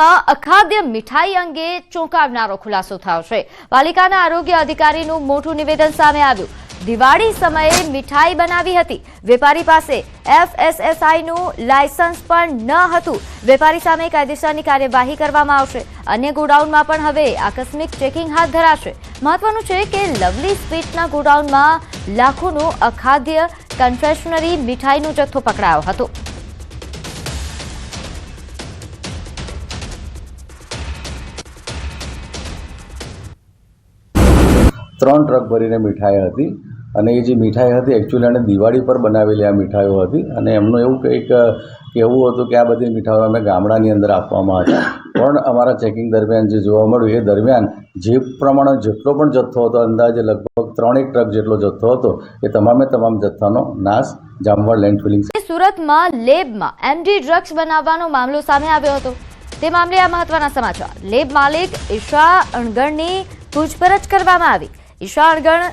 માં અખાદ્ય મીઠાઈ અંગે ચોંકાવનારો ખુલાસો થયો છે. પાલિકાના આરોગ્ય અધિકારીનું મોટું નિવેદન સામે આવ્યું. દિવાળી સમયે મીઠાઈ બનાવી હતી. વેપારી પાસે એફએસએસઆઈનું લાયસન્સ પણ ન હતું. વેપારી સામે કાયદેસરની કાર્યવાહી કરવામાં આવશે. અન્ય ગોડાઉનમાં પણ હવે આકસ્મિક ચેકિંગ હાથ ધરાશે. મહત્વનું છે કે લવલી સ્વીટના ગોડાઉનમાં લાખોનું અખાદ્ય કન્ફેશનરી મીઠાઈનો જથ્થો પકડાયો હતો. ત્રણ ટ્રક ભરીને મીઠાઈ હતી અને એ જે મીઠાઈ હતી એકચ્યુઅલી એણે દિવાળી પર બનાવેલી આ મીઠાઈઓ હતી અને એમનું એવું કંઈક કહેવું હતું કે આ બધી મીઠાઈઓ અમે ગામડાની અંદર આપવામાં હતા. પણ અમારા ચેકિંગ દરમિયાન જે જોવા મળ્યું, એ દરમિયાન જે પ્રમાણે જેટલો પણ જથ્થો હતો, અંદાજે લગભગ ત્રણેક ટ્રક જેટલો જથ્થો હતો, એ તમામે તમામ જથ્થાનો નાશ જામવાડ લેન્ડ ફિલિંગ સુરતમાં લેબમાં એમડી ડ્રગ્સ બનાવવાનો મામલો સામે આવ્યો હતો. તે મામલે આ મહત્વના સમાચાર. લેબ માલિક ઈશા અણગણની પૂછપરછ કરવામાં આવી. ઈશા અણગણ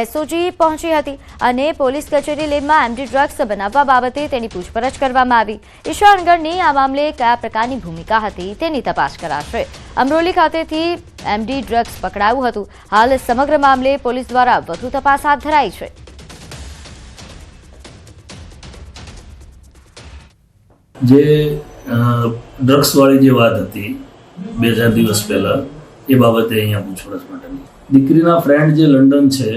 એસઓજી પહોંચી હતી અને પોલીસ કચેરી લેબમાં એમડી ડ્રગ્સ બનાવવા બાબતે તેની પૂછપરછ કરવામાં આવી. ઈશા અણગણની આ મામલે કયા પ્રકારની ભૂમિકા હતી તેની તપાસ કરાશે. અમરોલી ખાતેથી એમડી ડ્રગ્સ પકડાયું હતું. હાલ સમગ્ર મામલે પોલીસ દ્વારા વધુ તપાસ હાથ ધરાઈ છે. જે ડ્રગ્સવાળી જે વાત હતી, બે ચાર દિવસ પહેલાં એ બાબતે અહીંયા પૂછપરછ માટે દીકરીના ફ્રેન્ડ જે લંડન છે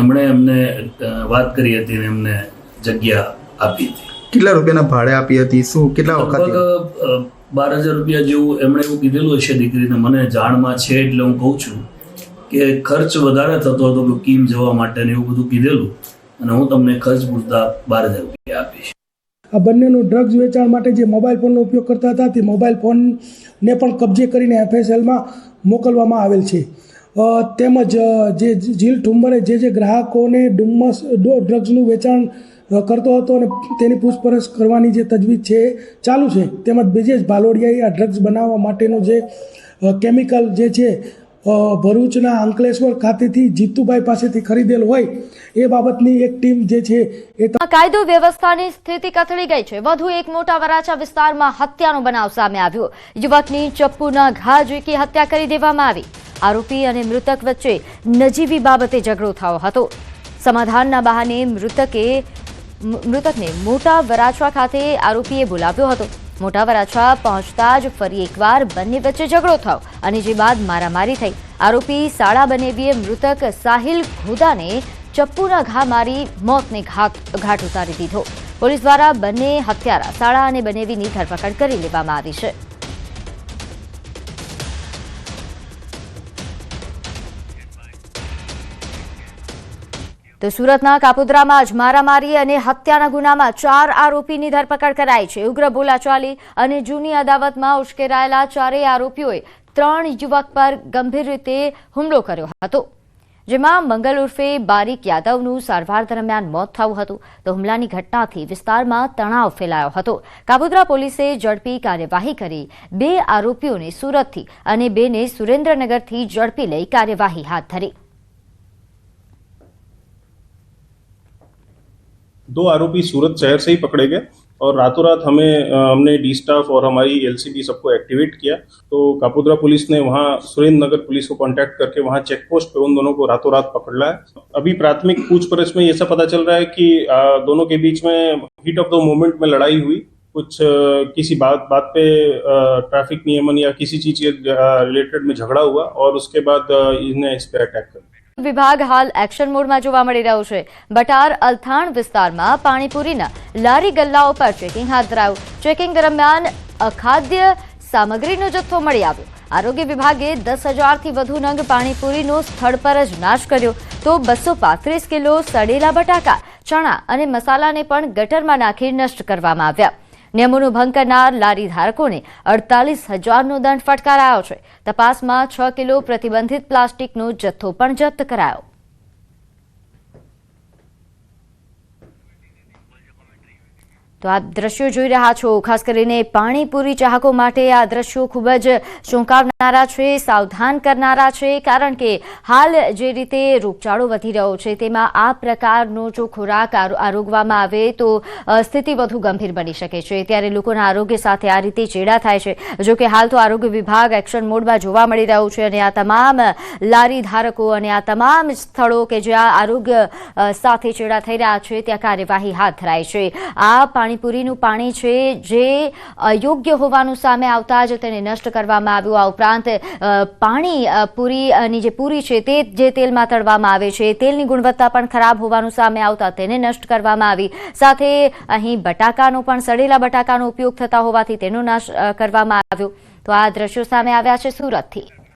એમણે એમને વાત કરી હતી અને એમને જગ્યા આપી હતી. કેટલા રૂપિયાના ભાડે આપી હતી? શું કેટલા વખત બાર હજાર રૂપિયા જેવું એમણે એવું કીધેલું હશે દીકરીને. મને જાણમાં છે એટલે હું કહું છું કે ખર્ચ વધારે થતો હતો કે કીમ જવા માટે ને એવું બધું કીધેલું અને હું તમને ખર્ચ પૂરતા બાર હજાર રૂપિયા આપીશ. આ બંનેનું ડ્રગ્સ વેચાણ માટે જે મોબાઈલ ફોનનો ઉપયોગ કરતા હતા તે મોબાઈલ ફોનને પણ કબજે કરીને એફએસએલમાં મોકલવામાં આવેલ છે. તેમજ જે જીલ ઠુંબરે જે જે ગ્રાહકોને ડુમ્મસ ડ્રગ્સનું વેચાણ કરતો હતો અને તેની પૂછપરછ કરવાની જે તજવીજ છે ચાલુ છે. તેમજ બ્રિજેશ ભાલોડિયાએ આ ડ્રગ્સ બનાવવા માટેનો જે કેમિકલ જે છે ભરૂચના અંકલેશ્વર ખાતેથી જીતુભાઈ પાસેથી ખરીદેલ હોય એ બાબતની એક ટીમ જે છે એ કાયદો વ્યવસ્થાની સ્થિતિ કથળી ગઈ છે. વધુ એક મોટા વરાછા વિસ્તારમાં હત્યાનો બનાવ સામે આવ્યો. યુવકની ચપ્પુના ઘા ઝીકી હત્યા કરી દેવામાં આવી. આરોપી અને મૃતક વચ્ચે નજીવી બાબતે ઝઘડો થયો હતો. સમાધાનના બહાને મૃતકે મૃતકને મોટા વરાછા ખાતે આરોપીએ બોલાવ્યો હતો. મોટા વરાછા પહોંચતા જ ફરી એકવાર બંને વચ્ચે ઝઘડો થયો અને જે બાદ મારામારી થઈ, આરોપી શાળા બનેવીએ મૃતક સાહિલ ઘોદાને ચપ્પુના ઘા મારી મોતને ઘાટ ઉતારી દીધો. પોલીસ દ્વારા બંને હત્યારા શાળા અને બનેવીની ધરપકડ કરી લેવામાં આવી છે. તો સુરતના કાપોદ્રામાં જ મારામારી અને હત્યાના ગુનામાં ચાર આરોપીની ધરપકડ કરાઈ છે. ઉગ્ર બોલાચાલી અને જૂની અદાવતમાં ઉશ્કેરાયેલા ચારેય આરોપીઓએ ત્રણ યુવક પર ગંભીર રીતે હુમલો કર્યો હતો. જેમાં મંગલ ઉર્ફે બારીક યાદવનું સારવાર દરમિયાન મોત થયું હતું. તો હુમલાની ઘટનાથી વિસ્તારમાં તણાવ ફેલાયો હતો. કાપુદ્રા પોલીસે ઝડપી કાર્યવાહી કરી બે આરોપીઓને સુરતથી અને બેને સુરેન્દ્રનગરથી ઝડપી લઈ કાર્યવાહી હાથ ધરી. दो आरोपी सूरत शहर से ही पकड़े गए और रातों रात हमें हमने डी स्टाफ और हमारी एलसीबी सबको एक्टिवेट किया। तो कापोद्रा पुलिस ने वहाँ सुरेंद्र नगर पुलिस को कांटेक्ट करके वहाँ चेक पोस्ट पे उन दोनों को रातों रात पकड़ लिया है। अभी प्राथमिक पूछपरछ में ऐसा पता चल रहा है कि दोनों के बीच में हीट ऑफ़ द मोमेंट में लड़ाई हुई। कुछ किसी बात बात पे ट्रैफ़िक नियमन या किसी चीज़ के रिलेटेड में झगड़ा हुआ और उसके बाद इन्हें इस पर अटैक कर વિભાગ હાલ એક્શન મોડમાં જોવા મળી રહ્યું છે. બટાર, અલથાણ વિસ્તારમાં પાણીપુરીના લારી ગલ્લાઓ પર ચેકિંગ હાથ ધરાયું. ચેકિંગ દરમિયાન અખાદ્ય સામગ્રીનો જથ્થો મળી આવ્યો. આરોગ્ય વિભાગે દસ હજારથી વધુ નંગ પાણીપુરીનો સ્થળ પર જ નાશ કર્યો. તો બસો પાંત્રીસ કિલો સડેલા બટાકા, ચણા અને મસાલાને પણ ગટરમાં નાખી નષ્ટ કરવામાં આવ્યા. નિયમોનો ભંગ કરનાર લારી ધારકોને અડતાલીસ હજારનો દંડ ફટકારાયો છે. તપાસમાં છ કિલો પ્રતિબંધિત પ્લાસ્ટિકનો જથ્થો પણ જપ્ત કરાયો. તો આ દ્રશ્યો જોઈ રહ્યા છો. ખાસ કરીને પાણીપુરી ચાહકો માટે આ દ્રશ્યો ખૂબ જ ચોંકાવનારા છે, સાવધાન કરનારા છે, કારણ કે હાલ જે રીતે રોગચાળો વધી રહ્યો છે, તેમાં આ પ્રકારનો જો ખોરાક આરો- આરોગવામાં આવે તો સ્થિતિ વધુ ગંભીર બની શકે છે. ત્યારે લોકોના આરોગ્ય સાથે આ રીતે ચેડા થાય છે. જો કે હાલ તો આરોગ્ય વિભાગ એક્શન મોડમાં જોવા મળી રહ્યું છે અને આ તમામ લારી ધારકો અને આ તમામ સ્થળો કે જ્યાં આરોગ્ય સાથે ચેડા થઈ રહ્યા છે, ત્યાં કાર્યવાહી હાથ ધરાય છે. આ પાણીપુરીનું પાણી છે જે અયોગ્ય હોવાનું સામે આવતા જ તેને નષ્ટ કરવામાં આવ્યું. આ ઉપરાંત પાણી જે પૂરી છે તે જે તેલમાં તળવામાં આવે છે, તેલની ગુણવત્તા પણ ખરાબ હોવાનું સામે આવતા તેને નષ્ટ કરવામાં આવી. સાથે અહીં બટાકાનો પણ, સડેલા બટાકાનો ઉપયોગ થતા હોવાથી તેનો નાશ કરવામાં આવ્યો. તો આ દ્રશ્યો સામે આવ્યા છે સુરતથી.